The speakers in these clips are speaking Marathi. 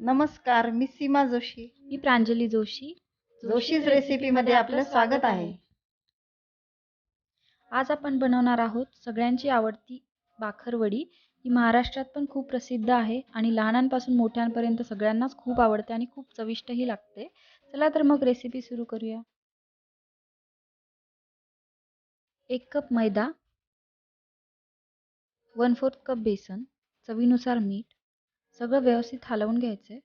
नमस्कार मी सीमा जोशी. मी प्रांजली जोशी. जोशीज रेसिपीमध्ये आपलं स्वागत आहे. आज आपण बनवणार आहोत सगळ्यांची आवडती बाखरवडी. ही महाराष्ट्रात पण खूप प्रसिद्ध आहे आणि लहानांपासून मोठ्यांपर्यंत सगळ्यांनाच खूप आवडते आणि खूप चविष्टही लागते. चला तर मग रेसिपी सुरू करूया. एक कप मैदा वन फोर्थ कप बेसन चवीनुसार मीठ सगळं व्यवस्थित हलवून घ्यायचं आहे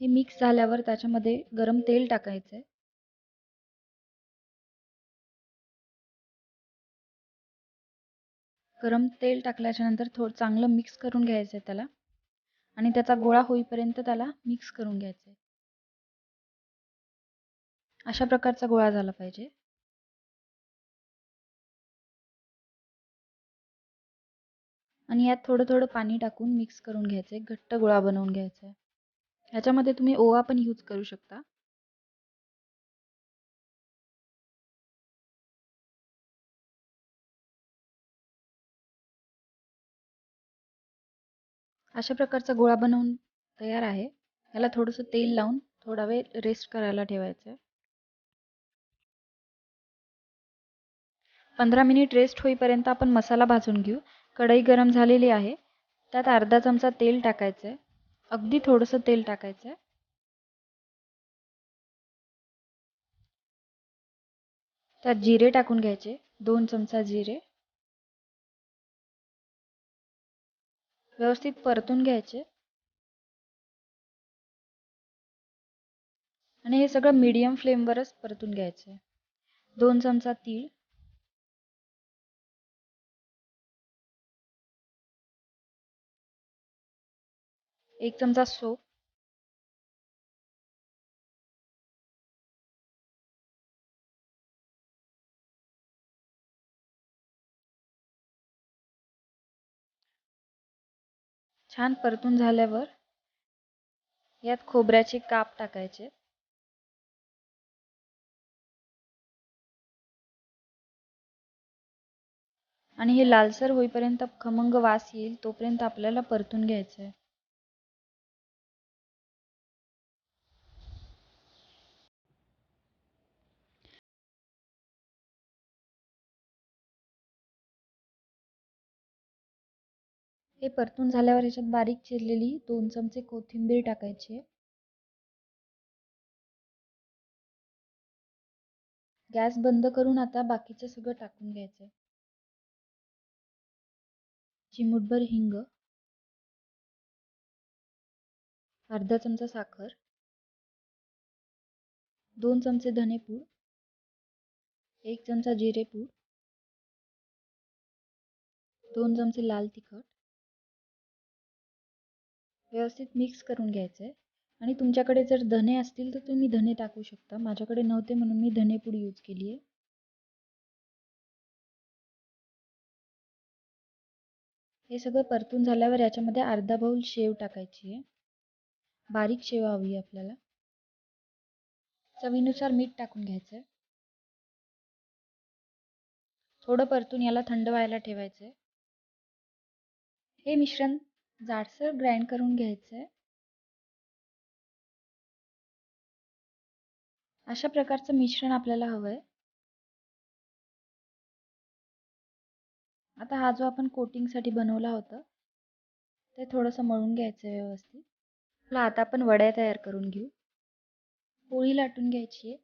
हे मिक्स झाल्यावर त्याच्यामध्ये गरम तेल टाकायचं आहे गरम तेल टाकल्याच्या नंतर थोडं चांगलं मिक्स करून घ्यायचं आहे त्याला. आणि त्याचा गोळा होईपर्यंत त्याला मिक्स करून घ्यायचं आहे अशा प्रकारचा गोळा झाला पाहिजे. आणि यात थोडं थोडं पाणी टाकून मिक्स करून घ्यायचं आहे घट्ट गोळा बनवून घ्यायचा आहे ह्याच्यामध्ये तुम्ही ओवा पण यूज करू शकता. अशा प्रकारचा गोळा बनवून तयार आहे. याला थोडंसं तेल लावून थोडा वेळ रेस्ट करायला ठेवायचं आहे पंधरा मिनिट रेस्ट होईपर्यंत आपण मसाला भाजून घेऊ. कढई गरम झालेली आहे. त्यात अर्धा चमचा तेल टाकायचं आहे अगदी थोडंसं तेल टाकायचं आहे त्यात जिरे टाकून घ्यायचे. दोन चमचा जिरे. व्यवस्थित परतून घ्यायचे. आणि हे सगळं मीडियम फ्लेमवरच परतून घ्यायचं. आहे दोन चमचा तीळ. एक चमचा सोप छान परतून झाल्यावर यात खोबऱ्याचे काप टाकायचे. आणि हे लालसर होईपर्यंत खमंग वास येईल तोपर्यंत आपल्याला परतून घ्यायचं आहे हे परतून झाल्यावर याच्यात बारीक चिरलेली दोन चमचे कोथिंबीर टाकायची गॅस बंद करून आता बाकीचं सगळं टाकून घ्यायचं आहे. चिमूटभर हिंग अर्धा चमचा साखर दोन चमचे धनेपूड एक चमचा जिरेपूड दोन चमचे लाल तिखट व्यवस्थित मिक्स करून घ्यायचं आहे आणि तुमच्याकडे जर धने असतील तर तुम्ही धने टाकू शकता. माझ्याकडे नव्हते म्हणून मी धनेपूड यूज केली आहे हे सगळं परतून झाल्यावर याच्यामध्ये अर्धा बाऊल शेव टाकायची आहे बारीक शेव हवी आहे आपल्याला. चवीनुसार मीठ टाकून घ्यायचं आहे थोडं परतून याला थंड व्हायला ठेवायचं आहे हे मिश्रण जाडसर ग्राइंड करून घ्यायचं आहे अशा प्रकारचं मिश्रण आपल्याला हवं आहे आता हा जो आपण कोटिंगसाठी बनवला होता ते थोडंसं मळून घ्यायचं आहे व्यवस्थित. आपला आता आपण वड्या तयार करून घेऊ. पोळी लाटून घ्यायची आहे.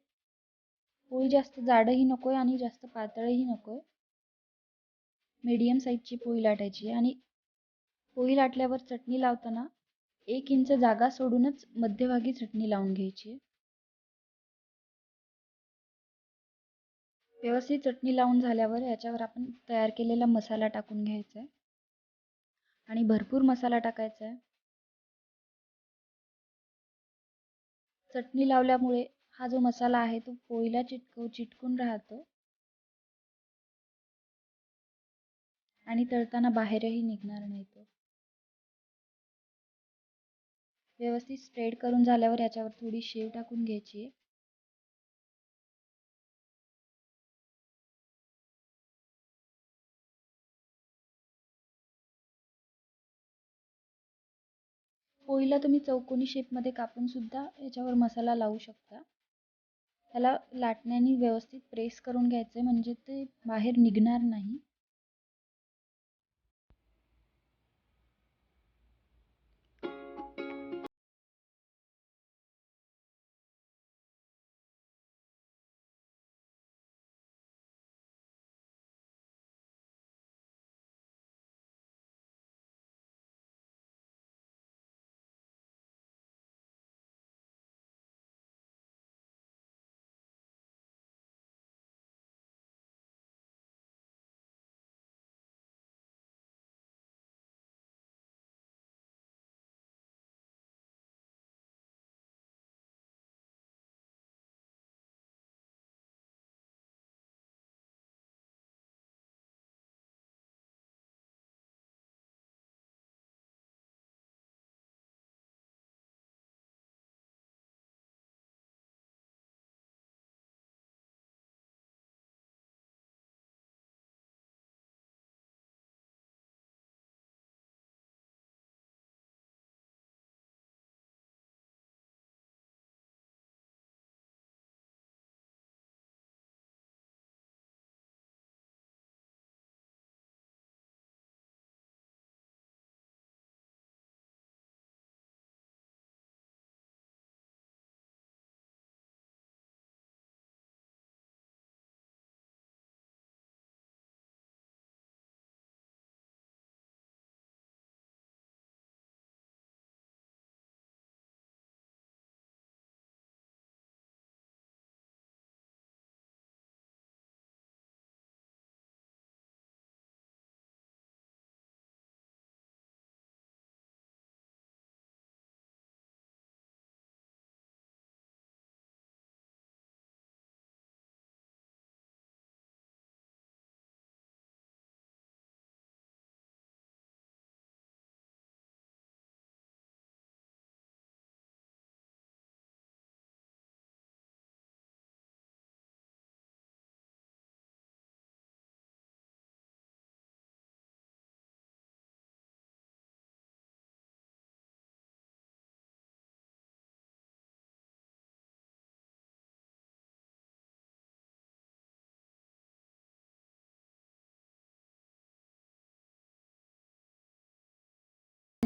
पोळी जास्त जाडही नको आहे आणि जास्त पातळही नको आहे मीडियम साईजची पोळी लाटायची आहे आणि पोळी लाटल्यावर चटणी लावताना एक इंच जागा सोडूनच मध्यभागी चटणी लावून घ्यायची. आहे व्यवस्थित चटणी लावून झाल्यावर याच्यावर आपण तयार केलेला मसाला टाकून घ्यायचा आहे. आणि भरपूर मसाला टाकायचा आहे. चटणी लावल्यामुळे हा जो मसाला आहे तो पोळीला चिटकव चिटकून राहतो. आणि तळताना बाहेरही निघणार नाही तो. व्यवस्थित स्प्रेड करून झाल्यावर याच्यावर थोडी शेव टाकून घ्यायची. आहे पोळीला तुम्ही चौकोनी शेपमध्ये कापून सुद्धा याच्यावर मसाला लावू शकता. त्याला लाटण्याने व्यवस्थित प्रेस करून घ्यायचं आहे म्हणजे ते बाहेर निघणार नाही.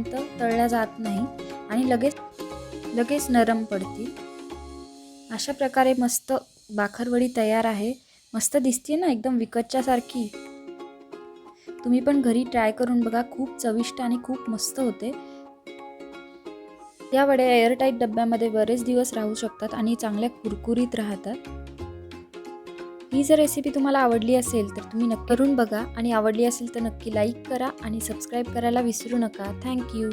तळल्या जात नाही आणि लगेच लगेच नरम पडतील. अशा प्रकारे मस्त बाखरवडी तयार आहे. मस्त दिसते ना एकदम विकतच्या सारखी. तुम्ही पण घरी ट्राय करून बघा. खूप चविष्ट आणि खूप मस्त होते. त्या वड्या एअरटाईट डब्यामध्ये बरेच दिवस राहू शकतात आणि चांगल्या कुरकुरीत राहतात. ही जर रेसिपी तुम्हाला आवडली असेल तर तुम्ही नक्की करून बघा. आणि आवडली असेल तर नक्की लाईक करा आणि सबस्क्राईब करायला विसरू नका. थँक्यू